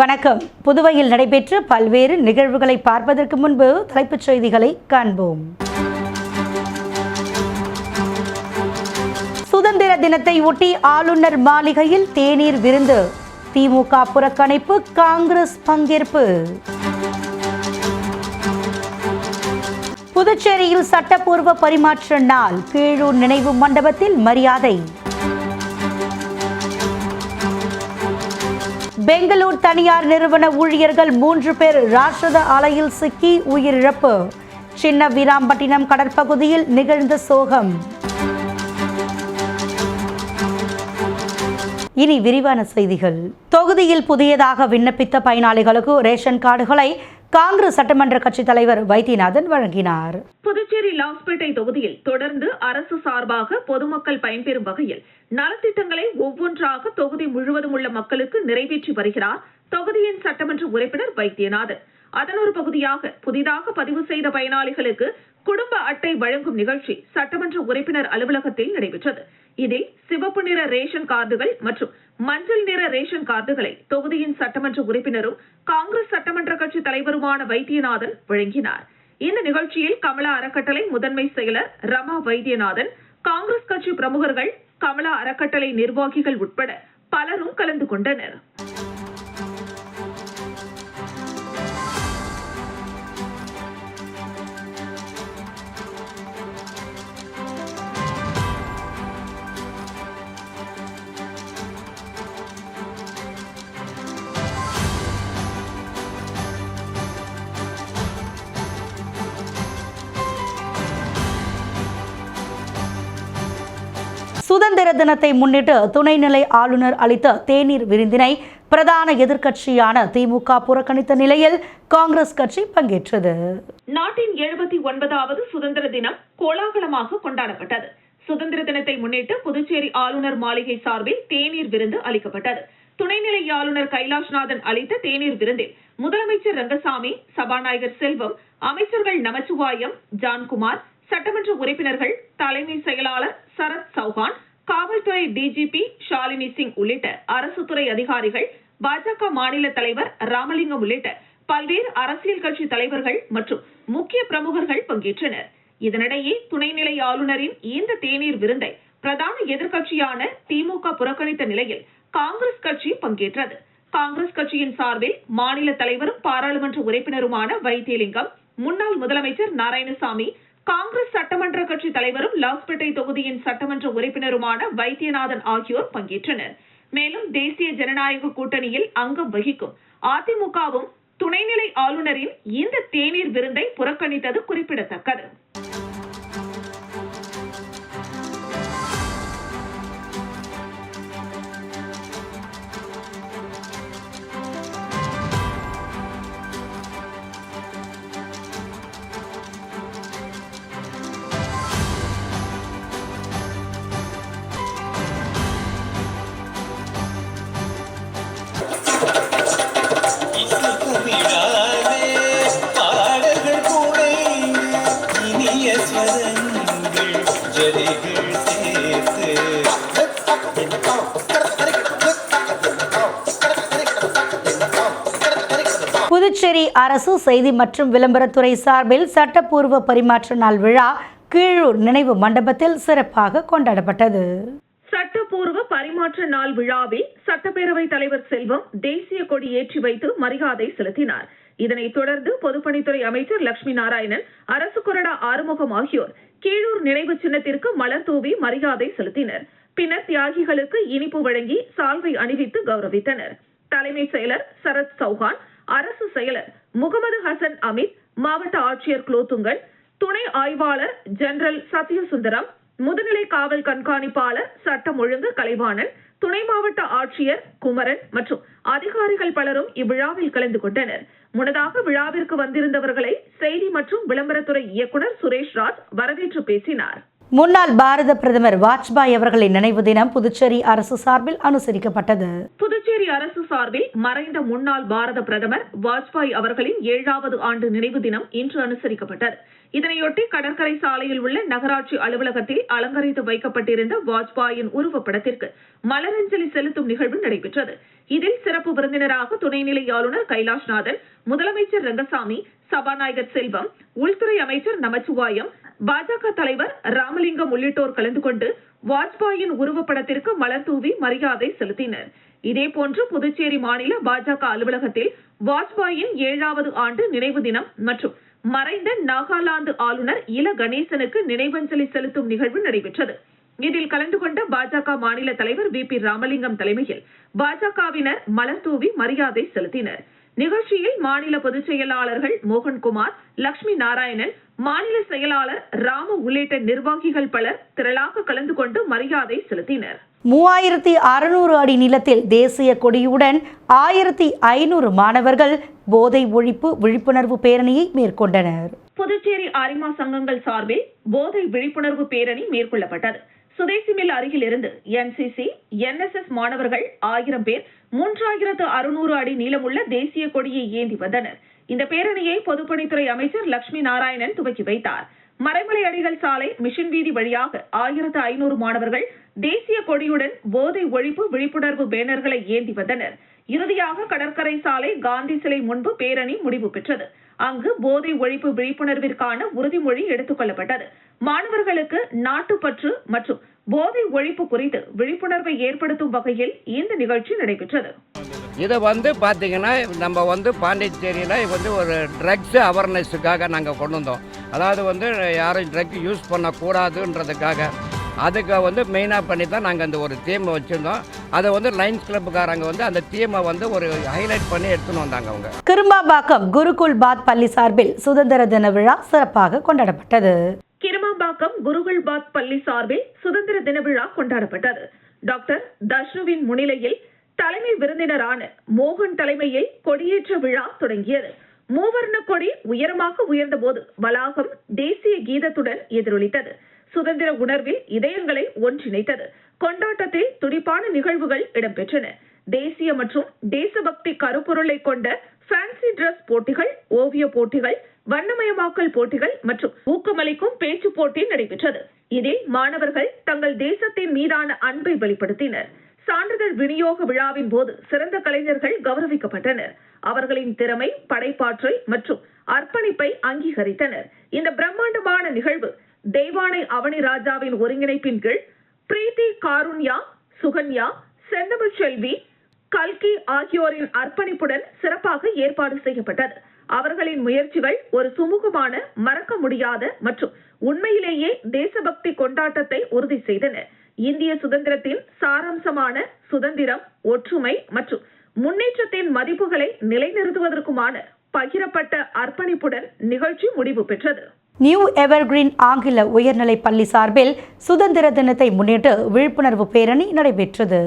வணக்கம். புதுவையில் நடைபெற்ற பல்வேறு நிகழ்வுகளை பார்ப்பதற்கு முன்பு தலைப்புச் செய்திகளை காண்போம். சுதந்திர தினத்தை ஒட்டி ஆளுநர் மாளிகையில் தேநீர் விருந்து. திமுக புறக்கணிப்பு காங்கிரஸ் பங்கேற்பு. புதுச்சேரியில் சட்டப்பூர்வ பரிமாற்ற நாள் கீழூர் நினைவு மண்டபத்தில் மரியாதை. பெங்களூர் தனியார் நிறுவன ஊழியர்கள் மூன்று பேர் ராஷ்டிரத ஆலையில் சிக்கி உயிரிழப்பு. சின்ன வீராம்பட்டினம் கடற்பகுதியில் நிகழ்ந்த சோகம். இனி விரிவான செய்திகள். தொகுதியில் புதியதாக விண்ணப்பித்த பயனாளிகளுக்கு ரேஷன் கார்டுகளை காங்கிரஸ் சட்டமன்ற கட்சித் தலைவர் வைத்தியநாதன் வழங்கினார். புதுச்சேரி லாஸ்பேட்டை தொகுதியில் தொடர்ந்து அரசு சார்பாக பொதுமக்கள் பயன்பெறும் வகையில் நலத்திட்டங்களை ஒவ்வொன்றாக தொகுதி முழுவதும் உள்ள மக்களுக்கு நிறைவேற்றி வருகிறார் தொகுதியின் சட்டமன்ற உறுப்பினர் வைத்தியநாதன். அதன் ஒரு பகுதியாக புதிதாக பதிவு செய்த பயனாளிகளுக்கு குடும்ப அட்டை வழங்கும் நிகழ்ச்சி சட்டமன்ற உறுப்பினர் அலுவலகத்தில் நடைபெற்றது. இதில் சிவப்பு நிற ரேஷன் கார்டுகள் மற்றும் மஞ்சள் நிற ரேஷன் கார்டுகளை தொகுதியின் சட்டமன்ற உறுப்பினரும் காங்கிரஸ் சட்டமன்ற கட்சி தலைவருமான வைத்தியநாதன் வழங்கினார். இந்த நிகழ்ச்சியில் கமலா அறக்கட்டளை முதன்மை செயலர் ரமா வைத்தியநாதன் காங்கிரஸ் கட்சி பிரமுகர்கள் கமலா அறக்கட்டளை நிர்வாகிகள் உட்பட பலரும் கலந்து கொண்டனர். சுதந்திர தினத்தை முன்னிட்டு துணைநிலை ஆளுநர் அளித்த தேநீர் விருந்தினை பிரதான எதிர்க்கட்சியான திமுக புறக்கணித்த நிலையில் காங்கிரஸ் கட்சி பங்கேற்றது. நாட்டின் எழுபத்தி ஒன்பதாவது சுதந்திர தினம் கோலாகலமாக கொண்டாடப்பட்டது. சுதந்திர தினத்தை முன்னிட்டு புதுச்சேரி ஆளுநர் மாளிகை சார்பில் தேநீர் விருந்து அளிக்கப்பட்டது. துணைநிலை ஆளுநர் கைலாஷ்நாதன் அளித்த தேநீர் விருந்தில் முதலமைச்சர் ரங்கசாமி சபாநாயகர் செல்வம் அமைச்சர்கள் நமச்சிவாயம் ஜான்குமார் சட்டமன்ற உறுப்பினர்கள் தலைமை செயலாளர் சரத் சௌஹான் காவல்துறை டிஜிபி ஷாலினி சிங் உள்ளிட்ட அரசு துறை அதிகாரிகள் பாஜக மாநில தலைவர் ராமலிங்கம் உள்ளிட்ட பல்வேறு அரசியல் கட்சி தலைவர்கள் மற்றும் முக்கிய பிரமுகர்கள் பங்கேற்றனர். இதனிடையே துணைநிலை ஆளுநரின் இந்த தேநீர் விருந்தை பிரதான எதிர்கட்சியான திமுக புறக்கணித்த நிலையில் காங்கிரஸ் கட்சி பங்கேற்றது. காங்கிரஸ் கட்சியின் சார்பில் மாநில தலைவரும் பாராளுமன்ற உறுப்பினருமான வைத்தியலிங்கம் முன்னாள் முதலமைச்சர் நாராயணசாமி காங்கிரஸ் சட்டமன்ற கட்சி தலைவரும் லாஸ்பேட்டை தொகுதியின் சட்டமன்ற உறுப்பினருமான வைத்தியநாதன் ஆகியோர் பங்கேற்றனர். மேலும் தேசிய ஜனநாயக கூட்டணியில் அங்கம் வகிக்கும் அதிமுகவும் துணைநிலை ஆளுநரின் இந்த தேநீர் விருந்தை புறக்கணித்தது குறிப்பிடத்தக்கது. புதுச்சேரி அரசு செய்தி மற்றும் விளம்பரத்துறை சார்பில் சட்டப்பூர்வ பரிமாற்ற நாள் விழா கீழூர் நினைவு மண்டபத்தில் சிறப்பாக கொண்டாடப்பட்டது. சட்டப்பூர்வ பரிமாற்ற நாள் விழாவில் சட்டப்பேரவை தலைவர் செல்வம் தேசிய கொடி ஏற்றி வைத்து மரியாதை செலுத்தினார். இதனைத் தொடர்ந்து பொதுப்பணித்துறை அமைச்சர் லட்சுமி நாராயணன் அரசு கொறடா ஆறுமுகம் ஆகியோர் கீழூர் நினைவு சின்னத்திற்கு மலர் தூவி மரியாதை செலுத்தினர். பின்னர் தியாகிகளுக்கு இனிப்பு வழங்கி சால்வை அணிவித்து கௌரவித்தனர். தலைமை செயலர் சரத் சௌஹான் அரசு செயலர் முகமது ஹசன் அமித் மாவட்ட ஆட்சியர் குலோத்துங்கன் துணை ஆய்வாளர் ஜெனரல் சத்யசுந்தரம் முதுநிலை காவல் கண்காணிப்பாளர் சட்டம் ஒழுங்கு கலைவாணன் துணை மாவட்ட ஆட்சியர் குமரன் மற்றும் அதிகாரிகள் பலரும் இவ்விழாவில் கலந்து கொண்டனர். முன்னதாக விழாவிற்கு வந்திருந்தவர்களை செய்தி மற்றும் விளம்பரத்துறை இயக்குனர் சுரேஷ்ராஜ் வரவேற்று பேசினார். முன்னாள் பாரத பிரதமர் வாஜ்பாய் அவர்களின் நினைவு தினம் புதுச்சேரி அரசு சார்பில் அனுசரிக்கப்பட்டது. புதுச்சேரி அரசு சார்பில் மறைந்த முன்னாள் பாரத பிரதமர் வாஜ்பாய் அவர்களின் ஏழாவது ஆண்டு நினைவு தினம் இன்று அனுசரிக்கப்பட்டது. இதனையொட்டி கடற்கரை சாலையில் உள்ள நகராட்சி அலுவலகத்தில் அலங்கரித்து வைக்கப்பட்டிருந்த வாஜ்பாயின் உருவப்படத்திற்கு மலரஞ்சலி செலுத்தும் நிகழ்வு நடைபெற்றது. இதில் சிறப்பு விருந்தினராக துணைநிலை ஆளுநர் கைலாஷ்நாதன் முதலமைச்சர் ரங்கசாமி சபாநாயகர் செல்வம் உள்துறை அமைச்சர் நமச்சிவாயம் பாஜக தலைவர் ராமலிங்கம் உள்ளிட்டோர் கலந்து கொண்டு வாஜ்பாயின் உருவப்படத்திற்கு மலர் தூவி மரியாதை செலுத்தினர். இதேபோன்று புதுச்சேரி மாநில பாஜக அலுவலகத்தில் வாஜ்பாயின் ஏழாவது ஆண்டு நினைவு தினம் மற்றும் மறைந்த நாகாலாந்து ஆளுநர் இல கணேசனுக்கு நினைவஞ்சலி செலுத்தும் நிகழ்வு நடைபெற்றது. இதில் கலந்து கொண்ட பாஜக மாநில தலைவர் வி பி ராமலிங்கம் தலைமையில் பாஜகவினர் மலர் தூவி மரியாதை செலுத்தினர். நிகழ்ச்சியில் மாநில பொதுச் செயலாளர்கள் மோகன்குமார் லட்சுமி நாராயணன் மாநில செயலாளர் ராமு உள்ளிட்ட நிர்வாகிகள் பலர் திரளாக கலந்து கொண்டு மரியாதை செலுத்தினர். மூவாயிரத்தி அறுநூறு அடி நிலத்தில் தேசிய கொடியுடன் ஆயிரத்தி ஐநூறு மாணவர்கள் போதை ஒழிப்பு விழிப்புணர்வு பேரணியை மேற்கொண்டனர். புதுச்சேரி அரிமா சங்கங்கள் சார்பில் போதை விழிப்புணர்வு பேரணி மேற்கொள்ளப்பட்டது. சுதேசி மில் அருகில் இருந்து என்சிசி என்எஸ்எஸ் மாணவர்கள் ஆயிரம் பேர் மூன்றாயிரத்து அறுநூறு அடி நீளமுள்ள தேசிய கொடியை ஏந்தி வந்தனர். இந்த பேரணியை பொதுப்பணித்துறை அமைச்சர் லட்சுமி நாராயணன் துவக்கி வைத்தார். மறைமலை அடிகள் சாலை மிஷின் வீதி வழியாக ஆயிரத்து ஐநூறு மாணவர்கள் தேசிய கொடியுடன் போதை ஒழிப்பு விழிப்புணர்வு பேனர்களை ஏந்தி வந்தனர். இறுதியாக கடற்கரை சாலை காந்தி சிலை முன்பு பேரணி முடிவு பெற்றது. அங்கு போதை ஒழிப்பு விழிப்புணர்விற்கான உறுதிமொழி எடுத்துக்கொள்ளப்பட்டது மாணவர்களுக்கு நாட்டுப்பற்று மற்றும் போதை ஒழிப்பு குறித்து விழிப்புணர்வை ஏற்படுத்தும் வகையில் இந்த நிகழ்ச்சி நடைபெற்றது. இதை வந்து பார்த்தீங்கன்னா நம்ம வந்து பாண்டிச்சேரியில் வந்து ஒரு ட்ரக்ஸ் அவேர்னஸுக்காக நாங்கள் கொண்டு வந்தோம். அதாவது வந்து யாரும் ட்ரக் யூஸ் பண்ணக்கூடாதுன்றதுக்காக. அதுக்கு வந்து மெயினாக பண்ணி தான் நாங்கள் அந்த ஒரு தீமை வச்சுருந்தோம். அதை வந்து லைன்ஸ் கிளப்புக்காரங்க வந்து அந்த தீமை வந்து ஒரு ஹைலைட் பண்ணி எடுத்துன்னு வந்தாங்க அவங்க. கிரும்பாம்பாக்கம் குருகுல் பாத் பள்ளி சார்பில் சுதந்திர தின விழா சிறப்பாக கொண்டாடப்பட்டது. கிருமாம்பாக்கம் குருகுல்பாத் பள்ளி சார்பில் சுதந்திர தின விழா கொண்டாடப்பட்டது. டாக்டர் தஷ்ணுவின் முன்னிலையில் தலைமை விருந்தினரான மோகன் தலைமையில் கொடியேற்ற விழா தொடங்கியது. மூவர்ண கொடி உயரமாக உயர்ந்தபோது வளாகம் தேசிய கீதத்துடன் எதிரொலித்தது. சுதந்திர உணர்வில் இதயங்களை ஒன்றிணைத்தது. கொண்டாட்டத்தில் துடிப்பான நிகழ்வுகள் இடம்பெற்றன. தேசிய மற்றும் தேசபக்தி கருப்பொருளை கொண்ட ஃபேன்சி டிரஸ் போட்டிகள் ஓவிய போட்டிகள் வண்ணமயமாக்கல் போட்டிகள் மற்றும் ஊக்கமளிக்கும் பேச்சு போட்டி நடைபெற்றது. இதில் மாணவர்கள் தங்கள் தேசத்தின் மீதான அன்பை வெளிப்படுத்தினர். சான்றிதழ் விநியோக விழாவின் போது சிறந்த கலைஞர்கள் கௌரவிக்கப்பட்டனர். அவர்களின் திறமை படைப்பாற்றல் மற்றும் அர்ப்பணிப்பை அங்கீகரித்தனர். இந்த பிரம்மாண்டமான நிகழ்வு தேவானை அவனி ராஜாவின் ஒருங்கிணைப்பின் கீழ் பிரீத்தி காருண்யா சுகன்யா செந்தமிழ் செல்வி கல்கி ஆகியோரின் அர்ப்பணிப்புடன் சிறப்பாக ஏற்பாடு செய்யப்பட்டது. அவர்களின் முயற்சிகள் ஒரு சுமூகமான மறக்க முடியாத மற்றும் உண்மையிலேயே தேசபக்தி கொண்டாட்டத்தை உறுதி செய்தன. இந்திய சுதந்திரத்தின் சாராம்சமான சுதந்திரம் ஒற்றுமை மற்றும் முன்னேற்றத்தின் மதிப்புகளை நிலைநிறுத்துவதற்குமான பகிரப்பட்ட அர்ப்பணிப்புடன் நிகழ்ச்சி முடிவு பெற்றது. நியூ எவர்கிரீன் ஆங்கில உயர்நிலைப் பள்ளி சார்பில் சுதந்திர தினத்தை முன்னிட்டு விழிப்புணர்வு பேரணி நடைபெற்றது.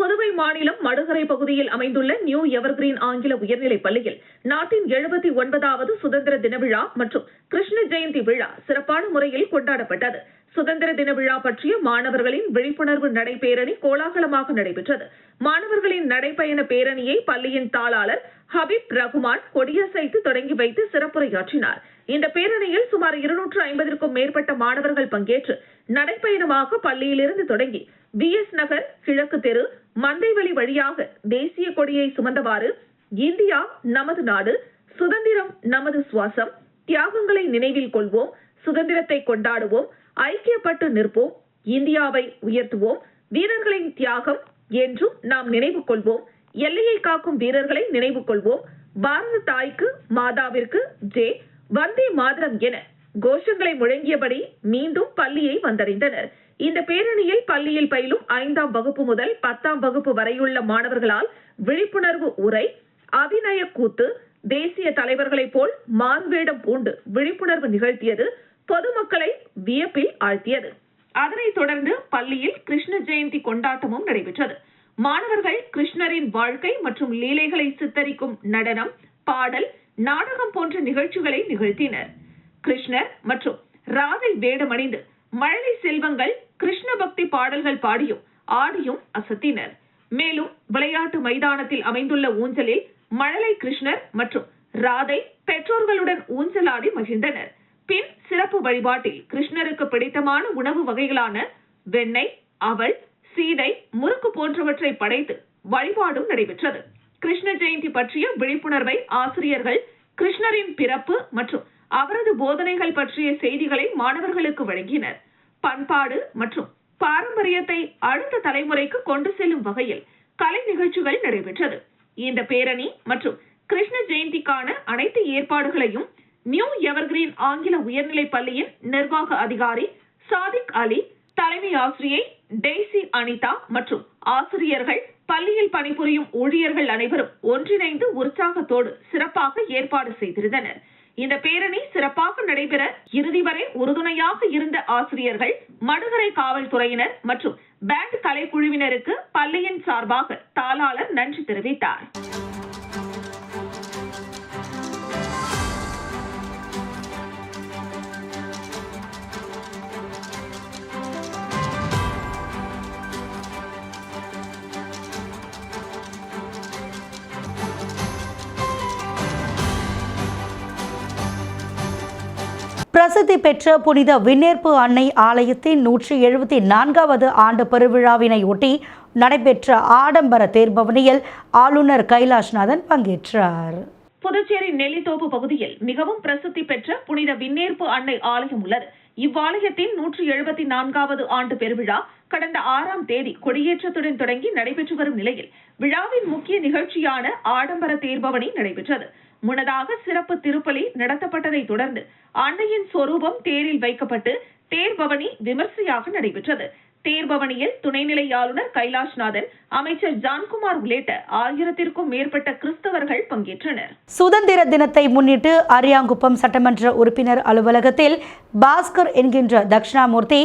புதுவை மாநிலம் மடுகரை பகுதியில் அமைந்துள்ள நியூ எவர்கிரீன் ஆங்கில உயர்நிலைப் பள்ளியில் நாட்டின் எழுபத்தி ஒன்பதாவது சுதந்திர தின விழா மற்றும் கிருஷ்ண ஜெயந்தி விழா சிறப்பான முறையில் கொண்டாடப்பட்டது. சுதந்திர தின விழா பற்றிய மாணவர்களின் விழிப்புணர்வு நடைபேரணி கோலாகலமாக நடைபெற்றது. மாணவர்களின் நடைபயண பேரணியை பள்ளியின் தாளாளர் ஹபீப் ரகுமான் கொடியசைத்து தொடங்கி வைத்து சிறப்புரையாற்றினார். இந்த பேரணியில் சுமார் இருநூற்று ஐம்பதற்கும் மேற்பட்ட மாணவர்கள் பங்கேற்று நடைப்பயணமாக பள்ளியிலிருந்து தொடங்கி பி எஸ் நகர் கிழக்கு தெரு மந்தைவெளி வழியாக தேசிய கொடியை சுமந்தவாறு இந்தியா நமது நாடு சுதந்திரம் நமது சுவாசம் தியாகங்களை நினைவில் கொள்வோம் சுதந்திரத்தை கொண்டாடுவோம் ஐக்கியப்பட்டு நிற்போம் இந்தியாவை உயர்த்துவோம் வீரர்களின் தியாகம் என்றும் நாம் நினைவு கொள்வோம் எல்லையை காக்கும் வீரர்களை நினைவு கொள்வோம். பாரத தாய்க்கு மாதாவிற்கு ஜே வந்தே மாதரம் என கோஷங்களை முழங்கியபடி மீண்டும் பள்ளியை வந்தடைந்தனர். இந்த பேரணியில் பள்ளியில் பயிலும் ஐந்தாம் வகுப்பு முதல் பத்தாம் வகுப்பு வரையுள்ள மாணவர்களால் விழிப்புணர்வு உரை அபிநய கூத்து தேசிய தலைவர்களைப் போல் மாறுவேடம் பூண்டு விழிப்புணர்வு நிகழ்த்தியது பொதுமக்களை வியப்பில் ஆழ்த்தியது. அதனைத் தொடர்ந்து பள்ளியில் கிருஷ்ண ஜெயந்தி கொண்டாட்டமும் நடைபெற்றது. மாணவர்கள் கிருஷ்ணரின் வாழ்க்கை மற்றும் லீலைகளை சித்தரிக்கும் நடனம் பாடல் நாடகம் போன்ற நிகழ்ச்சிகளை நிகழ்த்தினர். கிருஷ்ணர் மற்றும் ராதை வேடமணிந்து மழலை செல்வங்கள் கிருஷ்ண பக்தி பாடல்கள் பாடியும் ஆடியும் அசத்தினர். மேலும் விளையாட்டு மைதானத்தில் அமைந்துள்ள ஊஞ்சலில் மழலை கிருஷ்ணர் மற்றும் ராதை பெற்றோர்களுடன் ஊஞ்சலாடி மகிழ்ந்தனர். பின் சிறப்பு வழிபாட்டில் கிருஷ்ணருக்கு பிடித்தமான உணவு வகைகளான வெண்ணெய் அவல் சீடை முறுக்கு போன்றவற்றை படைத்து வழிபாடும் நடைபெற்றது. கிருஷ்ண ஜெயந்தி பற்றிய விழிப்புணர்வை ஆசிரியர்கள் கிருஷ்ணரின் பிறப்பு மற்றும் அவரது போதனைகள் பற்றிய செய்திகளை மாணவர்களுக்கு வழங்கினர். பண்பாடு மற்றும் பாரம்பரியத்தை அடுத்த தலைமுறைக்கு கொண்டு செல்லும் வகையில் கலை நிகழ்ச்சிகள் நடைபெற்றது. இந்த பேரணி மற்றும் கிருஷ்ண ஜெயந்திக்கான அனைத்து ஏற்பாடுகளையும் நியூ எவர்கிரீன் ஆங்கில உயர்நிலைப் பள்ளியின் நிர்வாக அதிகாரி சாதிக் அலி தலைமை ஆசிரியை டெய்சி அனிதா மற்றும் ஆசிரியர்கள் பள்ளியில் பணிபுரியும் ஊழியர்கள் அனைவரும் ஒன்றிணைந்து உற்சாகத்தோடு சிறப்பாக ஏற்பாடு செய்திருந்தனர். இந்த பேரணி சிறப்பாக நடைபெற இறுதி வரை உறுதுணையாக இருந்த ஆசிரியர்கள் மடுகரை காவல்துறையினர் மற்றும் பேண்ட் கலைக்குழுவினருக்கு பள்ளியின் சார்பாக தாளாளர் நன்றி தெரிவித்தார். பிரசித்தி பெற்ற புனித விண்ணேற்பு அன்னை ஆலயத்தின் நூற்றி எழுபத்தி நான்காவது ஆண்டு பெருவிழாவினை ஒட்டி நடைபெற்ற ஆடம்பர தேர்பவனியில் ஆளுநர் கைலாஷ்நாதன் பங்கேற்றார். புதுச்சேரி நெல்லித்தோப்பு பகுதியில் மிகவும் பிரசித்தி பெற்ற புனித விண்ணேற்பு அன்னை ஆலயம் உள்ளது. இவ்வாலயத்தின் நூற்றி எழுபத்தி நான்காவது ஆண்டு பெருவிழா கடந்த ஆறாம் தேதி கொடியேற்றத்துடன் தொடங்கி நடைபெற்று வரும் நிலையில் விழாவின் முக்கிய நிகழ்ச்சியான ஆடம்பர தேர்பவனி நடைபெற்றது. முன்னதாக சிறப்பு திருப்பலி நடத்தப்பட்டதை தொடர்ந்து அன்னையின் சொரூபம் தேரில் வைக்கப்பட்டு தேர்பவனி விமர்சையாக நடைபெற்றது. தேர்பவனியில் துணைநிலை ஆளுநர் கைலாஷ்நாதன் அமைச்சர் ஜான்குமார் உள்ளிட்ட ஆயிரத்திற்கும் மேற்பட்ட கிறிஸ்தவர்கள் பங்கேற்றனர். சுதந்திர தினத்தை முன்னிட்டு அரியாங்குப்பம் சட்டமன்ற உறுப்பினர் அலுவலகத்தில் பாஸ்கர் என்கின்ற தட்சிணாமூர்த்தி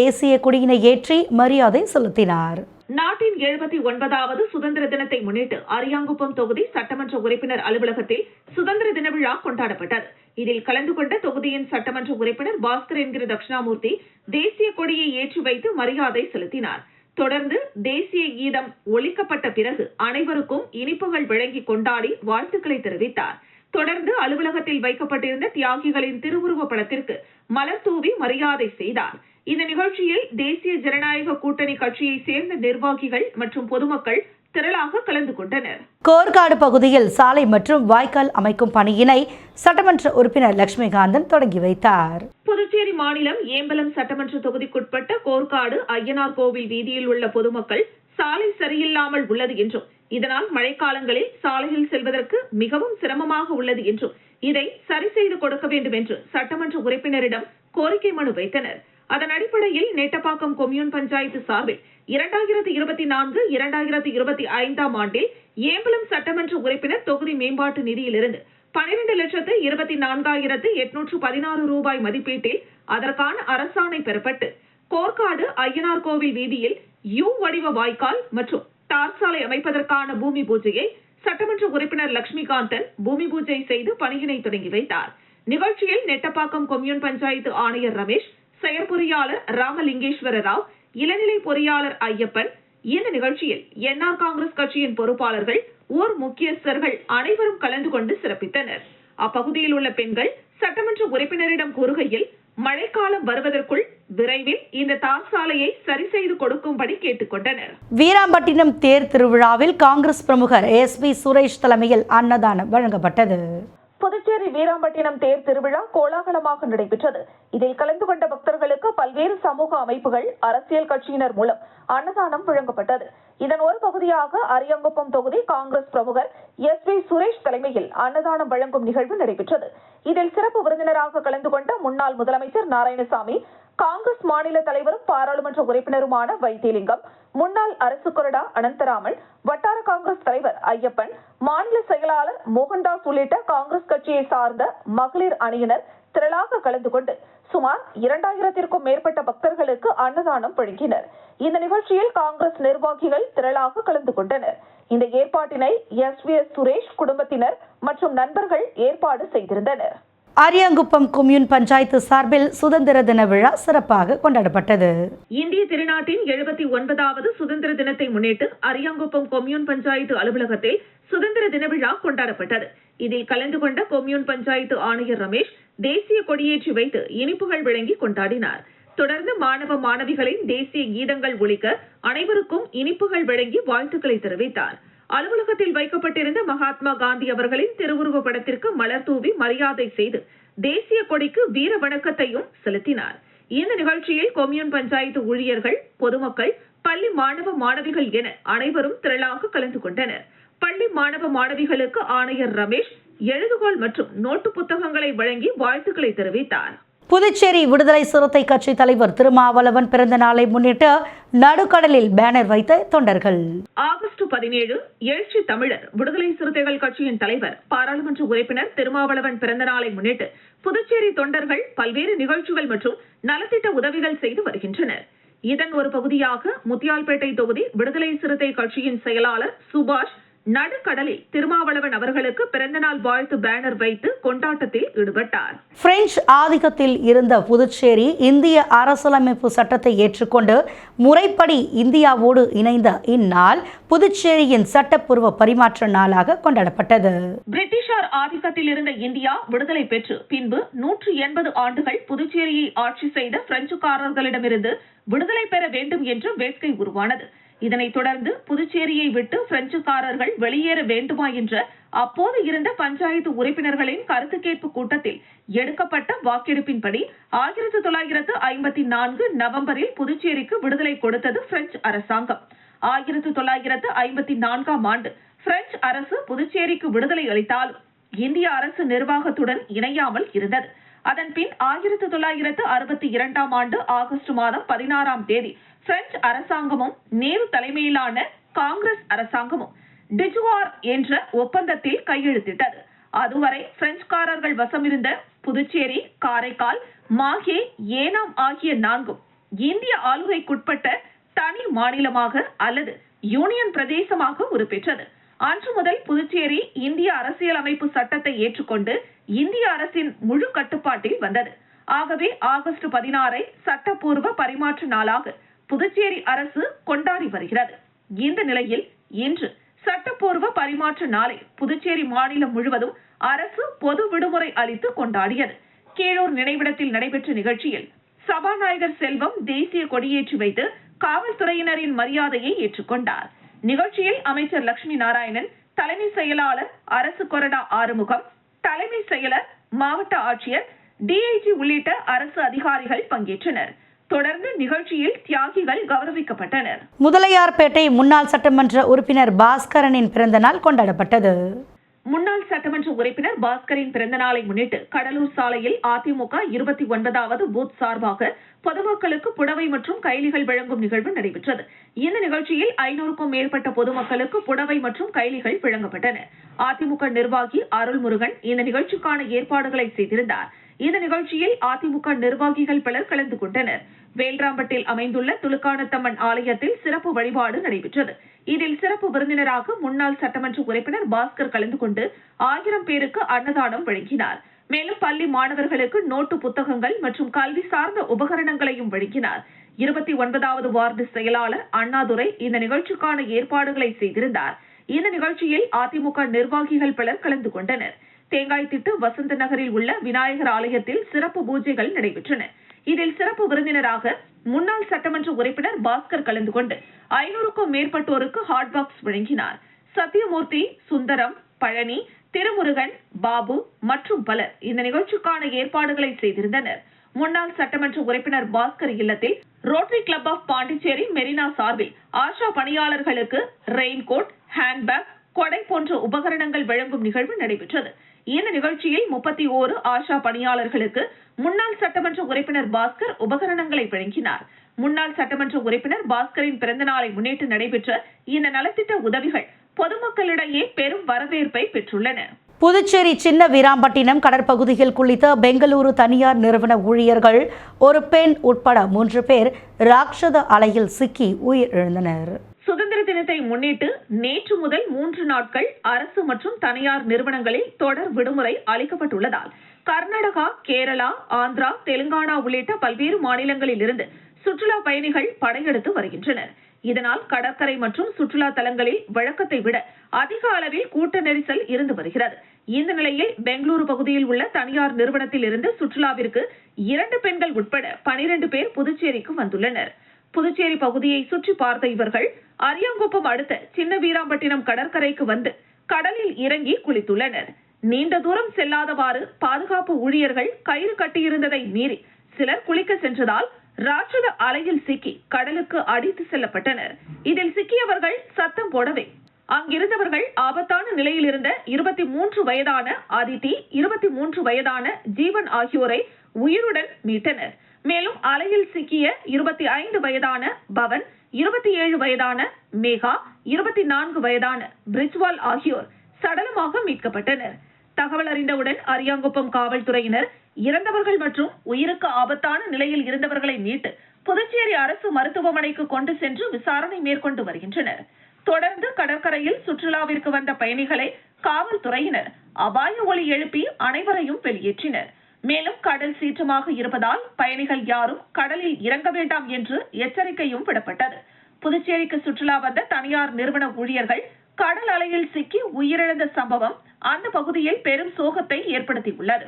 தேசிய கொடியினை ஏற்றி மரியாதை செலுத்தினார். நாட்டின் எழுபத்தி ஒன்பதாவது சுதந்திர தினத்தை முன்னிட்டு அரியாங்குப்பம் தொகுதி சட்டமன்ற உறுப்பினர் அலுவலகத்தில் சுதந்திர தின விழா கொண்டாடப்பட்டது. இதில் கலந்து கொண்ட தொகுதியின் சட்டமன்ற உறுப்பினர் பாஸ்கர் என்கிற தட்சிணாமூர்த்தி தேசிய கொடியை ஏற்றி வைத்து மரியாதை செலுத்தினார். தொடர்ந்து தேசிய கீதம் ஒழிக்கப்பட்ட பிறகு அனைவருக்கும் இனிப்புகள் வழங்கி கொண்டாடி வாழ்த்துக்களை தெரிவித்தார். தொடர்ந்து அலுவலகத்தில் வைக்கப்பட்டிருந்த தியாகிகளின் திருவுருவ படத்திற்கு மலர் தூவி மரியாதை செய்தார். இந்த நிகழ்ச்சியில் தேசிய ஜனநாயக கூட்டணி கட்சியை சேர்ந்த நிர்வாகிகள் மற்றும் பொதுமக்கள் திரளாக கலந்து கொண்டனர். கோர்காடு பகுதியில் சாலை மற்றும் வாய்க்கால் அமைக்கும் பணியினை சட்டமன்ற உறுப்பினர் லட்சுமிகாந்தன் தொடங்கி வைத்தார். புதுச்சேரி மாநிலம் ஏம்பலம் சட்டமன்ற தொகுதிக்குட்பட்ட கோர்க்காடு ஐயனார் கோவில் வீதியில் உள்ள பொதுமக்கள் சாலை சரியில்லாமல் உள்ளது என்றும் இதனால் மழைக்காலங்களில் சாலையில் செல்வதற்கு மிகவும் சிரமமாக உள்ளது என்றும் இதை சரி செய்து கொடுக்க வேண்டும் என்று சட்டமன்ற உறுப்பினரிடம் கோரிக்கை மனு வைத்தனர். அதன் அடிப்படையில் நெட்டப்பாக்கம் கொம்யூன் பஞ்சாயத்து சார்பில் இரண்டாயிரத்தி இருபத்தி நான்கு இரண்டாயிரத்தி இருபத்தி ஐந்தாம் ஆண்டில் ஏம்பலம் சட்டமன்ற உறுப்பினர் தொகுதி மேம்பாட்டு நிதியிலிருந்து பனிரெண்டு லட்சத்து இருபத்தி நான்காயிரத்து எட்நூற்று பதினாறு ரூபாய் மதிப்பீட்டில் அதற்கான அரசாணை பெறப்பட்டு கோர்க்காடு ஐயனார் கோவில் வீதியில் யூ வடிவ வாய்க்கால் மற்றும் தார் சாலை அமைப்பதற்கான பூமி பூஜையை சட்டமன்ற உறுப்பினர் லட்சுமிகாந்தன் பூமி பூஜை செய்து பணியினை தொடங்கி வைத்தார். நிகழ்ச்சியில் நெட்டப்பாக்கம் கொம்யூன் பஞ்சாயத்து ஆணையர் ரமேஷ் செயற்பொறியாளர் ராமலிங்கேஸ்வர ராவ் இளநிலை பொறியாளர் ஐயப்பன் இந்த நிகழ்ச்சியில் என்ஆர் காங்கிரஸ் கட்சியின் பொறுப்பாளர்கள் ஊர் முக்கியஸ்தர்கள் அனைவரும் கலந்து கொண்டு சிறப்பித்தனர். அப்பகுதியில் உள்ள பெண்கள் சட்டமன்ற உறுப்பினரிடம் கூறுகையில் மழைக்காலம் வருவதற்குள் விரைவில் இந்த தார் சாலையை சரி செய்து கொடுக்கும்படி கேட்டுக்கொண்டனர். வீராம்பட்டினம் தேர் திருவிழாவில் காங்கிரஸ் பிரமுகர் எஸ் பி சுரேஷ் தலைமையில் அன்னதானம் வழங்கப்பட்டது. புதுச்சேரி வீராம்பட்டினம் தேர் திருவிழா கோலாகலமாக நடைபெற்றது. இதில் கலந்து கொண்ட பக்தர்களுக்கு பல்வேறு சமூக அமைப்புகள் அரசியல் கட்சியினர் மூலம் அன்னதானம் வழங்கப்பட்டது. இதன் ஒரு பகுதியாக அரியங்குப்பம் தொகுதி காங்கிரஸ் பிரமுகர் எஸ் வி சுரேஷ் தலைமையில் அன்னதானம் வழங்கும் நிகழ்வு நடைபெற்றது. இதில் சிறப்பு விருந்தினராக கலந்து கொண்ட முன்னாள் முதலமைச்சர் நாராயணசாமி காங்கிரஸ் மாநில தலைவரும் பாராளுமன்ற உறுப்பினருமான வைத்தியலிங்கம் முன்னாள் அரசு கொறடா அனந்தராமன் வட்டார காங்கிரஸ் தலைவர் ஐயப்பன் மாநில செயலாளர் மோகன்தாஸ் உள்ளிட்ட காங்கிரஸ் கட்சியை சார்ந்த மகளிர் அணியினர் திரளாக கலந்து கொண்டு சுமார் இரண்டாயிரத்திற்கும் மேற்பட்ட பக்தர்களுக்கு அன்னதானம் வழங்கினர் இந்த நிகழ்ச்சியில் காங்கிரஸ் நிர்வாகிகள் திரளாக கலந்து கொண்டனர். இந்த ஏற்பாட்டினை எஸ் வி எஸ் சுரேஷ் குடும்பத்தினர் மற்றும் நண்பர்கள் ஏற்பாடு செய்திருந்தனர். அரியாங்குப்பம் கொம்யூன் பஞ்சாயத்து சார்பில் சுதந்திர தின விழா சிறப்பாக கொண்டாடப்பட்டது. இந்திய திருநாட்டின் எழுபத்தி ஒன்பதாவது சுதந்திர தினத்தை முன்னிட்டு அரியாங்குப்பம் கொம்யூன் பஞ்சாயத்து அலுவலகத்தில் சுதந்திர தின விழா கொண்டாடப்பட்டது. இதில் கலந்து கொண்ட கொம்யூன் பஞ்சாயத்து ஆணையர் ரமேஷ் தேசிய கொடியேற்றி வைத்து இனிப்புகள் வழங்கி கொண்டாடினார். தொடர்ந்து மாணவ மாணவிகளின் தேசிய கீதங்கள் ஒழிக்க அனைவருக்கும் இனிப்புகள் வழங்கி வாழ்த்துக்களை தெரிவித்தார். அலுவலகத்தில் வைக்கப்பட்டிருந்த மகாத்மா காந்தி அவர்களின் திருவுருவ படத்திற்கு மலர் தூவி மரியாதை செய்து தேசிய கொடிக்கு வீர வணக்கத்தையும் செலுத்தினார். இந்த நிகழ்ச்சியில் கொம்யூன் பஞ்சாயத்து ஊழியர்கள் பொதுமக்கள் பள்ளி மாணவ மாணவிகள் என அனைவரும் திரளாக கலந்து கொண்டனர். பள்ளி மாணவ மாணவிகளுக்கு ஆணையர் ரமேஷ் எழுதுகோள் மற்றும் நோட்டு புத்தகங்களை வழங்கி வாழ்த்துக்களை தெரிவித்தார். புதுச்சேரி விடுதலை சிறுத்தை கட்சி தலைவர் திருமாவளவன் பிறந்த நாளை முன்னிட்டு நடுக்கடலில் பேனர் வைத்த தொண்டர்கள். ஆகஸ்ட் பதினேழு எழுச்சி தமிழர் விடுதலை சிறுத்தைகள் கட்சியின் தலைவர் பாராளுமன்ற உறுப்பினர் திருமாவளவன் பிறந்த நாளை முன்னிட்டு புதுச்சேரி தொண்டர்கள் பல்வேறு நிகழ்ச்சிகள் மற்றும் நலத்திட்ட உதவிகள் செய்து வருகின்றனர். இதன் ஒரு பகுதியாக முத்தியால்பேட்டை தொகுதி விடுதலை சிறுத்தை கட்சியின் செயலாளர் சுபாஷ் நடுக்கடலில் திருமாவளவன் அவர்களுக்கு பிறந்தநாள் வாழ்த்து பேனர் வைத்து கொண்டாட்டத்தில் ஈடுபட்டார். பிரெஞ்சு ஆதிக்கத்தில் இருந்த புதுச்சேரி இந்திய அரசியலமைப்பு சட்டத்தை ஏற்றுக்கொண்டு முறைப்படி இந்தியாவோடு இணைந்த இந்நாள் புதுச்சேரியின் சட்டப்பூர்வ பரிமாற்ற நாளாக கொண்டாடப்பட்டது. பிரிட்டிஷார் ஆதிக்கத்தில் இருந்த இந்தியா விடுதலை பெற்று பின்பு நூற்று எண்பது ஆண்டுகள் புதுச்சேரியை ஆட்சி செய்த பிரெஞ்சுக்காரர்களிடமிருந்து விடுதலை பெற வேண்டும் என்ற வேட்கை உருவானது. இதனைத் தொடர்ந்து புதுச்சேரியை விட்டு பிரெஞ்சுக்காரர்கள் வெளியேற வேண்டுமா என்ற அப்போது இருந்த பஞ்சாயத்து உறுப்பினர்களின் கருத்து கேட்பு கூட்டத்தில் எடுக்கப்பட்ட வாக்கெடுப்பின்படி ஆயிரத்தி தொள்ளாயிரத்து ஐம்பத்தி நான்கு நவம்பரில் புதுச்சேரிக்கு விடுதலை கொடுத்தது பிரெஞ்சு அரசாங்கம். ஆயிரத்தி தொள்ளாயிரத்து ஐம்பத்தி நான்காம் ஆண்டு பிரெஞ்சு அரசு புதுச்சேரிக்கு விடுதலை அளித்தாலும் இந்திய அரசு நிர்வாகத்துடன் இணையாமல் இருந்தது. அதன் பின் ஆயிரத்து தொள்ளாயிரத்து அறுபத்தி இரண்டாம் ஆண்டு ஆகஸ்ட் மாதம் பதினாறாம் தேதி பிரெஞ்சு அரசாங்கமும் நேரு தலைமையிலான காங்கிரஸ் அரசாங்கமும் டிஜுவார் என்ற ஒப்பந்தத்தில் கையெழுத்திட்டது. அதுவரை பிரெஞ்சுக்காரர்கள் வசமிருந்த புதுச்சேரி காரைக்கால் மாஹே ஏனாம் ஆகிய நான்கும் இந்திய ஆளுகைக்குட்பட்ட தனி மாநிலமாக அல்லது யூனியன் பிரதேசமாக உருப்பெற்றது அன்று முதல் புதுச்சேரி இந்திய அரசியலமைப்பு சட்டத்தை ஏற்றுக்கொண்டு இந்திய அரசின் முழு கட்டுப்பாட்டில் வந்தது. ஆகவே ஆகஸ்ட் பதினாறை சட்டப்பூர்வ பரிமாற்ற நாளாக புதுச்சேரி அரசு கொண்டாடி வருகிறது. இந்த நிலையில் இன்று சட்டப்பூர்வ பரிமாற்ற நாளை புதுச்சேரி மாநிலம் முழுவதும் அரசு பொது விடுமுறை அளித்து கொண்டாடியது. கீழூர் நினைவிடத்தில் நடைபெற்ற நிகழ்ச்சியில் சபாநாயகர் செல்வம் தேசிய கொடியேற்றி வைத்து காவல்துறையினரின் மரியாதையை ஏற்றுக்கொண்டார். நிகழ்ச்சியில் அமைச்சர் லட்சுமி நாராயணன் தலைமை செயலாளர் அரசு கொறடா ஆறுமுகம் தலைமை செயலர் மாவட்ட ஆட்சியர் டிஐஜி உள்ளிட்ட அரசு அதிகாரிகள் பங்கேற்றனர். தொடர்ந்து நிகழ்ச்சியில் தியாகிகள் கௌரவிக்கப்பட்டனர். முதலையார்பேட்டை முன்னாள் சட்டமன்ற உறுப்பினர் பாஸ்கரனின் பிறந்த நாள் கொண்டாடப்பட்டது. முன்னாள் சட்டமன்ற உறுப்பினர் பாஸ்கரின் பிறந்த நாளை முன்னிட்டு கடலூர் சாலையில் அதிமுக இருபத்தி ஒன்பதாவது பூத் சார்பாக பொதுமக்களுக்கு புடவை மற்றும் கைலிகள் வழங்கும் நிகழ்வு நடைபெற்றது. இந்த நிகழ்ச்சியில் ஐநூறுக்கும் மேற்பட்ட பொதுமக்களுக்கு புடவை மற்றும் கைலிகள் வழங்கப்பட்டன. அதிமுக நிர்வாகி அருள்முருகன் இந்த நிகழ்ச்சிக்கான ஏற்பாடுகளை செய்திருந்தார். இந்த நிகழ்ச்சியில் அதிமுக நிர்வாகிகள் பலர் கலந்து கொண்டனர். வேல்ராம்பட்டில் அமைந்துள்ள துலுக்கானத்தம்மன் ஆலயத்தில் சிறப்பு வழிபாடு நடைபெற்றது. இதில் சிறப்பு விருந்தினராக முன்னாள் சட்டமன்ற உறுப்பினர் பாஸ்கர் கலந்து கொண்டு ஆயிரம் பேருக்கு அன்னதானம் வழங்கினார். மேலும் பள்ளி மாணவர்களுக்கு நோட்டு புத்தகங்கள் மற்றும் கல்வி சார்ந்த உபகரணங்களையும் வழங்கினார். இருபத்தி ஒன்பதாவது வார்டு செயலாளர் அண்ணாதுரை இந்த நிகழ்ச்சிக்கான ஏற்பாடுகளை செய்திருந்தார். இந்த நிகழ்ச்சியில் அதிமுக நிர்வாகிகள் பலர் கலந்து கொண்டனர். தேங்காய்த்திட்டு வசந்த நகரில் உள்ள விநாயகர் ஆலயத்தில் சிறப்பு பூஜைகள் நடைபெற்றன. இதில் சிறப்பு விருந்தினராக முன்னாள் சட்டமன்ற உறுப்பினர் பாஸ்கர் கலந்து கொண்டு ஐநூறுக்கும் மேற்பட்டோருக்கு ஹாட் பாக்ஸ் வழங்கினார். சத்யமூர்த்தி சுந்தரம் பழனி திருமுருகன் பாபு மற்றும் பலர் இந்த நிகழ்ச்சிக்கான ஏற்பாடுகளை செய்திருந்தனர். முன்னாள் சட்டமன்ற உறுப்பினர் பாஸ்கர் இல்லத்தில் rotary club of Pondicherry Marina சார்பில் ஆஷா பணியாளர்களுக்கு ரெயின்கோட் ஹேண்ட்பேக் கொடை போன்ற உபகரணங்கள் வழங்கும் நிகழ்வு நடைபெற்றது. இந்த நிகழ்ச்சியில் முப்பத்தி ஓரு ஆஷா பணியாளர்களுக்கு முன்னாள் சட்டமன்ற உறுப்பினர் பாஸ்கர் உபகரணங்களை வழங்கினார். முன்னாள் சட்டமன்ற உறுப்பினர் பாஸ்கரின் பிறந்த நாளை முன்னிட்டு நடைபெற்ற இந்த நலத்திட்ட உதவிகள் பொதுமக்களிடையே பெரும் வரவேற்பை பெற்றுள்ளன. புதுச்சேரி சின்ன வீராம்பட்டினம் கடற்பகுதியில் குளித்த பெங்களூரு தனியார் நிறுவன ஊழியர்கள் ஒரு பெண் உட்பட மூன்று பேர் ராட்சத அலையில் சிக்கி உயிரிழந்தனர். சுதந்திர தினத்தை முன்னிட்டு நேற்று முதல் மூன்று நாட்கள் அரசு மற்றும் தனியார் நிறுவனங்களில் தொடர் விடுமுறை அளிக்கப்பட்டுள்ளதால் கர்நாடகா கேரளா ஆந்திரா தெலுங்கானா உள்ளிட்ட பல்வேறு மாநிலங்களிலிருந்து சுற்றுலா பயணிகள் படையெடுத்து வருகின்றனர். இதனால் கடற்கரை மற்றும் சுற்றுலா தலங்களில் வழக்கத்தை விட அதிக அளவில் கூட்ட நெரிசல் இருந்து வருகிறது. இந்த நிலையில் பெங்களூரு பகுதியில் உள்ள தனியார் நிறுவனத்தில் இருந்து சுற்றுலாவிற்கு இரண்டு பெண்கள் உட்பட பனிரெண்டு பேர் புதுச்சேரிக்கு வந்துள்ளனர். புதுச்சேரி பகுதியை சுற்றி பார்த்த இவர்கள் அரியாங்குப்பம் அடுத்த சின்ன வீராம்பட்டினம் கடற்கரைக்கு வந்து கடலில் இறங்கி குளித்துள்ளனர். நீண்ட தூரம் செல்லாதவாறு பாதுகாப்பு ஊழியர்கள் கயிறு கட்டியிருந்ததை மீறி சிலர் குளிக்க சென்றதால் ராட்சத அலையில் சிக்கி கடலுக்கு அடித்து செல்லப்பட்டனர். இதில் சிக்கியவர்கள் சத்தம் போடவே அங்கிருந்தவர்கள் ஆபத்தான நிலையில் இருந்த இருபத்தி மூன்று வயதான அதித்தி இருபத்தி மூன்று வயதான ஜீவன் ஆகியோரை உயிருடன் மீட்டனர். மேலும் அலையில் சிக்கிய இருபத்தி ஐந்து வயதான பவன் இருபத்தி ஏழு வயதான மேகா இருபத்தி நான்கு வயதான பிரிஜ்வால் ஆகியோர் சடலமாக மீட்கப்பட்டனர். தகவல் அறிந்தவுடன் அரியாங்குப்பம் காவல்துறையினர் இறந்தவர்கள் மற்றும் உயிருக்கு ஆபத்தான நிலையில் இருந்தவர்களை மீட்டு புதுச்சேரி அரசு மருத்துவமனைக்கு கொண்டு சென்று விசாரணை மேற்கொண்டு வருகின்றனர். தொடர்ந்து கடற்கரையில் சுற்றுலாவிற்கு வந்த பயணிகளை காவல்துறையினர் அபாய ஒளி எழுப்பி அனைவரையும் வெளியேற்றினர். மேலும் கடல் சீற்றமாக இருப்பதால் பயணிகள் யாரும் கடலில் இறங்க வேண்டாம் என்று எச்சரிக்கையும் விடப்பட்டது. புதுச்சேரிக்கு சுற்றுலா வந்த தனியார் நிறுவன ஊழியர்கள் கடல் அலையில் சிக்கி உயிரிழந்த சம்பவம் அந்த பகுதியில் பெரும் சோகத்தை ஏற்படுத்தியுள்ளது.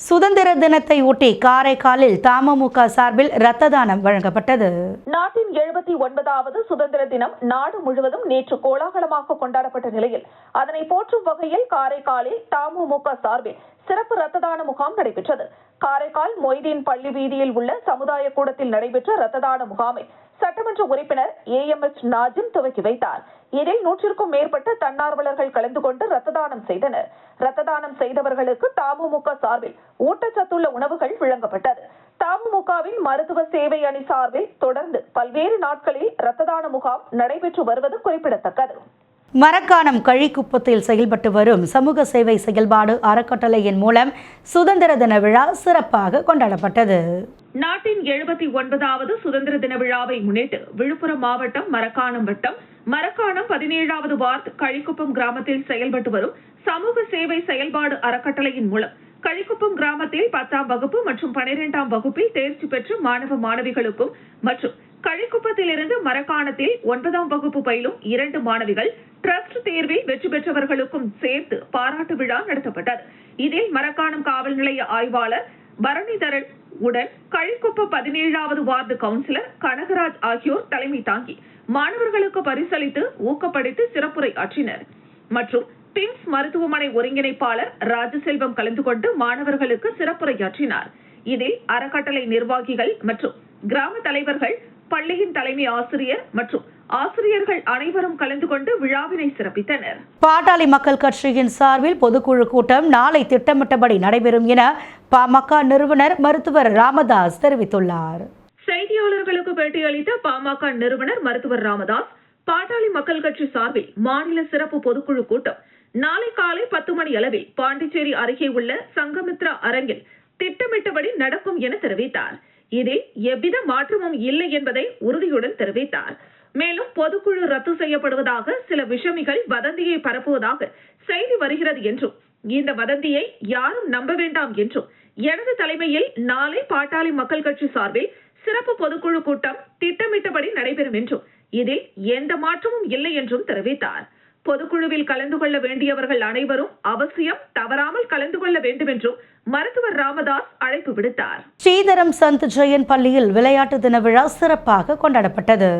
சுதந்திர தினத்தை ஒட்டி காரைக்காலில் தமமுக சார்பில் இரத்த தானம் வழங்கப்பட்டது. நாட்டின் எழுபத்தி ஒன்பதாவது சுதந்திர தினம் நாடு முழுவதும் நேற்று கோலாகலமாக கொண்டாடப்பட்ட நிலையில் அதனை போற்றும் வகையில் காரைக்காலில் தமுமுக சார்பில் சிறப்பு ரத்த தான முகாம் நடைபெற்றது. காரைக்கால் மொய்தீன் பள்ளி வீதியில் உள்ள சமுதாய கூடத்தில் நடைபெற்ற ரத்த தான முகாமை சட்டமன்ற உறுப்பினர் ஏ எம் எச் நாஜிம் துவக்கி வைத்தார். இதில் நூற்றிற்கும் மேற்பட்ட தன்னார்வலர்கள் கலந்து கொண்டு ரத்த தானம் செய்தனர். ரத்த தானம் செய்தவர்களுக்கு தமுமுக சார்பில் ஊட்டச்சத்துள்ள உணவுகள் வழங்கப்பட்டது. தமுமுகவின் மருத்துவ சேவை அணி சார்பில் தொடர்ந்து பல்வேறு நாட்களில் ரத்த தான முகாம் நடைபெற்று வருவது குறிப்பிடத்தக்கது. மரக்காணம் கழிக்குப்பத்தில் செயல்பட்டு வரும் சமூக சேவை செயல்பாடு அறக்கட்டளையின் மூலம் சுதந்திர தின விழா சிறப்பாக கொண்டாடப்பட்டது. நாட்டின் எழுபத்தி ஒன்பதாவது சுதந்திர தின விழாவை முன்னிட்டு விழுப்புரம் மாவட்டம் மரக்காணம் வட்டம் மரக்காணம் பதினேழாவது வார்டு கழிக்குப்பம் கிராமத்தில் செயல்பட்டு வரும் சமூக சேவை செயல்பாடு அறக்கட்டளையின் மூலம் கழிக்குப்பம் கிராமத்தில் பத்தாம் வகுப்பு மற்றும் பனிரெண்டாம் வகுப்பில் தேர்ச்சி பெற்ற மாணவ மாணவிகளுக்கும் மற்றும் கழிக்குப்பத்திலிருந்து மரக்காணத்தில் ஒன்பதாம் வகுப்பு பயிலும் இரண்டு மாணவிகள் டிரஸ்ட் தேர்வில் வெற்றி பெற்றவர்களுக்கும் சேர்த்து பாராட்டு விழா நடத்தப்பட்டது. இதில் மரக்காணம் காவல் நிலைய ஆய்வாளர் பரணிதரன் உடன் கழிக்குப்ப பதினேழாவது வார்டு கவுன்சிலர் கனகராஜ் ஆகியோர் தலைமை தாங்கி மாணவர்களுக்கு பரிசளித்து ஊக்கப்படுத்தி சிறப்புரை ஆற்றினர். மற்றும் பிம்ஸ் மருத்துவமனை ஒருங்கிணைப்பாளர் ராஜசெல்வம் கலந்து கொண்டு மாணவர்களுக்கு சிறப்புரையாற்றினார். இதில் அறக்கட்டளை நிர்வாகிகள் மற்றும் கிராம தலைவர்கள் பள்ளியின் தலைமை ஆசிரியர் மற்றும் ஆசிரியர்கள் அனைவரும் கலந்து கொண்டு விழாவினை சிறப்பித்தனர். பாட்டாளி மக்கள் கட்சியின் சார்பில் பொதுக்குழு கூட்டம் நாளை திட்டமிட்டபடி நடைபெறும் என பாமக நிறுவனர் மருத்துவர் ராமதாஸ் தெரிவித்துள்ளார். செய்தியாளர்களுக்கு பேட்டியளித்த பாமக நிறுவனர் மருத்துவர் ராமதாஸ் பாட்டாளி மக்கள் கட்சி சார்பில் மாநில சிறப்பு பொதுக்குழு கூட்டம் நாளை காலை பத்து மணி அளவில் பாண்டிச்சேரி அருகே உள்ள சங்கமித்ரா அரங்கில் திட்டமிட்டபடி நடக்கும் என தெரிவித்தார். இதில் எவ்வித மாற்றமும் இல்லை என்பதை உறுதியுடன் தெரிவித்தார். மேலும் பொதுக்குழு ரத்து செய்யப்படுவதாக சில விஷமிகள் வதந்தியை பரப்புவதாக செய்தி வருகிறது என்றும் இந்த வதந்தியை யாரும் நம்ப வேண்டாம் என்றும் எனது தலைமையில் நாளை பாட்டாளி மக்கள் கட்சி சார்பில் சிறப்பு பொதுக்குழு கூட்டம் திட்டமிட்டபடி நடைபெறும் என்றும் இதில் எந்த மாற்றமும் இல்லை என்றும் தெரிவித்தார். பொதுக்குழுவில் கலந்து கொள்ள வேண்டியவர்கள் அனைவரும் அவசியம் தவறாமல் கலந்து கொள்ள வேண்டும் என்றும் மருத்துவர் ராமதாஸ் அழைப்பு விடுத்தார். ஸ்ரீதரம் சந்த் ஜெயன் பள்ளியில் விளையாட்டு தின விழா சிறப்பாக கொண்டாடப்பட்டது.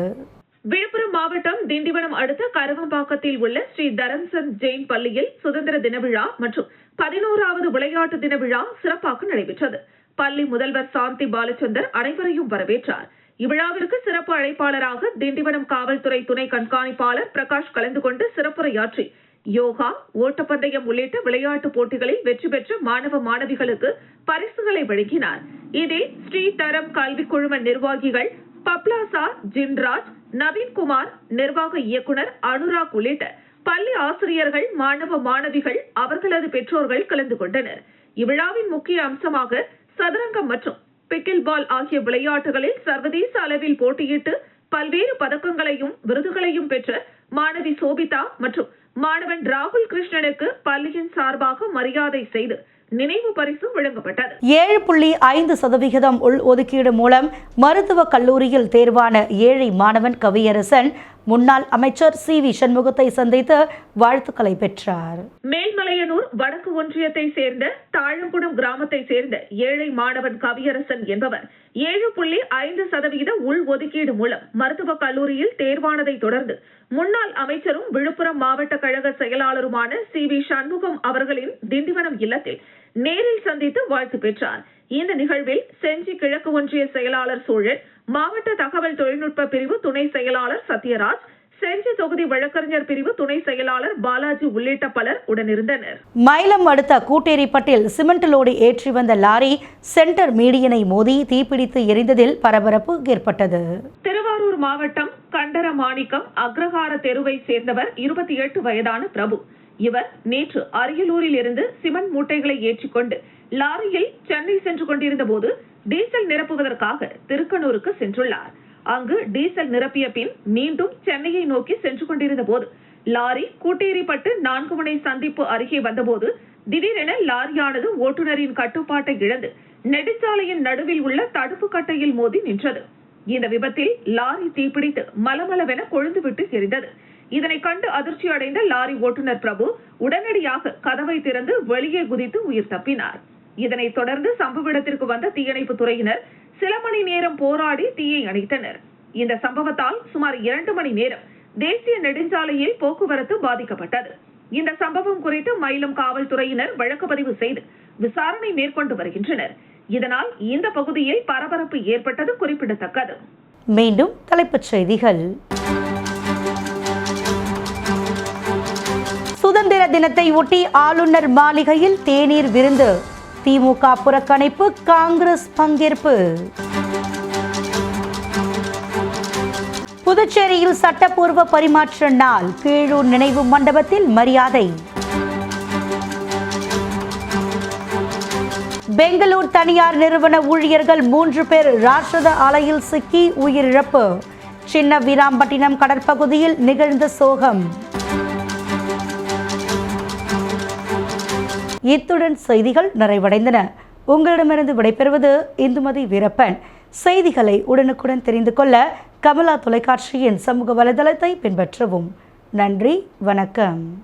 விழுப்புரம் மாவட்டம் திண்டிவனம் அடுத்த கருவம்பாக்கத்தில் உள்ள ஸ்ரீ தரம்சந்த் ஜெயின் பள்ளியில் சுதந்திர தின விழா மற்றும் பதினோராவது விளையாட்டு தின விழா சிறப்பாக நடைபெற்றது. பள்ளி முதல்வர் சாந்தி பாலச்சந்தர் அனைவரையும் வரவேற்றார். இவ்விழாவிற்கு சிறப்பு அழைப்பாளராக திண்டிவனம் காவல்துறை துணை கண்காணிப்பாளர் பிரகாஷ் கலந்து கொண்டு சிறப்புரையாற்றி யோகா ஓட்டப்பந்தயம் உள்ளிட்ட விளையாட்டுப் போட்டிகளில் வெற்றி பெற்ற மாணவ மாணவிகளுக்கு பரிசுகளை வழங்கினார். இதில் ஸ்ரீ தரம் கல்விக் குழும நிர்வாகிகள் பப்லாசா ஜின்ராஜ் நவீன்குமார் நிர்வாக இயக்குனர் அனுராக் உள்ளிட்ட பள்ளி ஆசிரியர்கள் மாணவ மாணவிகள் அவர்களது பெற்றோர்கள் கலந்து கொண்டனர். இவ்விழாவின் முக்கிய அம்சமாக சதுரங்கம் மற்றும் பிக்கில் பால் ஆகிய விளையாட்டுகளில் சர்வதேச அளவில் போட்டியிட்டு பல்வேறு பதக்கங்களையும் விருதுகளையும் பெற்ற மாணவி சோபிதா மற்றும் மாணவன் ராகுல் கிருஷ்ணனுக்கு பள்ளியின் சார்பாக மரியாதை செய்து நினைவு பரிசு வழங்கப்பட்டது. ஏழு புள்ளி ஐந்து சதவிகிதம் உள் ஒதுக்கீடு மூலம் மருத்துவக் கல்லூரியில் தேர்வான ஏழை மாணவன் கவியரசன் முன்னாள் அமைச்சர் சி வி சண்முகத்தை சந்தித்து வாழ்த்துக்களை பெற்றார். மேல்மலையனூர் வடக்கு ஒன்றியத்தை சேர்ந்த தாழங்குடம் கிராமத்தை சேர்ந்த ஏழை மாணவன் கவியரசன் என்பவர் ஏழு புள்ளி ஐந்து சதவீத உள் ஒதுக்கீடு மூலம் மருத்துவக் கல்லூரியில் தேர்வானதை தொடர்ந்து முன்னாள் அமைச்சரும் விழுப்புரம் மாவட்ட கழக செயலாளருமான சி வி சண்முகம் அவர்களின் திண்டிவனம் இல்லத்தில் நேரில் சந்தித்து வாழ்த்து பெற்றார். இந்த நிகழ்வில் செஞ்சி கிழக்கு ஒன்றிய செயலாளர் சூழல் மாவட்ட தகவல் தொழில்நுட்ப பிரிவு துணை செயலாளர் சத்யராஜ் செஞ்சி தொகுதி வழக்கறிஞர் பிரிவு துணை செயலாளர் பாலாஜி உள்ளிட்ட பலர் உடனிருந்தனர். மயிலம் அடுத்த கூட்டேரிப்பட்டில் சிமெண்ட் லோடு ஏற்றி வந்த லாரி சென்டர் மீடியனை மோதி தீப்பிடித்து எரிந்ததில் பரபரப்பு ஏற்பட்டது. திருவாரூர் மாவட்டம் கண்டர மாணிக்கம் அக்ரஹார தெருவை சேர்ந்தவர் இருபத்தி எட்டு வயதான பிரபு. இவர் நேற்று அரியலூரில் இருந்து சிமெண்ட் மூட்டைகளை ஏற்றிக்கொண்டு லாரியில் சென்னை சென்று கொண்டிருந்த போது டீசல் நிரப்புவதற்காக திருக்கனூருக்கு சென்றுள்ளார். அங்கு டீசல் நிரப்பிய பின் மீண்டும் சென்னையை நோக்கி சென்று கொண்டிருந்த போது லாரி கூட்டேரிப்பட்டு நான்கு முனை சந்திப்பு அருகே வந்தபோது திடீரென லாரியானது ஓட்டுநரின் கட்டுப்பாட்டை இழந்து நெடுஞ்சாலையின் நடுவில் உள்ள தடுப்பு கட்டையில் மோதி நின்றது. இந்த விபத்தில் லாரி தீப்பிடித்து மலமளவென கொழுந்துவிட்டு எரிந்தது. இதனை கண்டு அதிர்ச்சி அடைந்த லாரி ஓட்டுநர் பிரபு உடனடியாக கதவை திறந்து வெளியே குதித்து உயிர் தப்பினார். இதனைத் தொடர்ந்து சம்பவ இடத்திற்கு வந்த தீயணைப்பு துறையினர் சில மணி நேரம் போராடி தீயை அணைத்தனர். இந்த சம்பவத்தால் சுமார் இரண்டு மணி நேரம் தேசிய நெடுஞ்சாலையில் போக்குவரத்து பாதிக்கப்பட்டது. இந்த சம்பவம் குறித்து மயிலம் காவல்துறையினர் வழக்கு பதிவு செய்து விசாரணை மேற்கொண்டு வருகின்றனர். இதனால் இந்த பகுதியில் பரபரப்பு ஏற்பட்டது குறிப்பிடத்தக்கது. மீண்டும் தலைப்புச் செய்திகள். சுதந்திர தினத்தை ஒட்டி ஆளுநர் மாளிகையில் தேநீர் விருந்து. திமுக புறக்கணிப்பு காங்கிரஸ் பங்கேற்பு. புதுச்சேரியில் சட்டப்பூர்வ பரிமாற்ற நாள் கீழூர் நினைவு மண்டபத்தில் மரியாதை. பெங்களூர் தனியார் நிறுவன ஊழியர்கள் மூன்று பேர் ராட்சத அலையில் சிக்கி உயிரிழப்பு. சின்ன வீராம்பட்டினம் கடற்பகுதியில் நிகழ்ந்த சோகம். இத்துடன் செய்திகள் நிறைவடைந்தன. உங்களிடமிருந்து விடைபெறுவது இந்துமதி வீரப்பன். செய்திகளை உடனுக்குடன் தெரிந்து கொள்ள கமலா தொலைக்காட்சியின் சமூக வலைதளத்தை பின்பற்றவும். நன்றி வணக்கம்.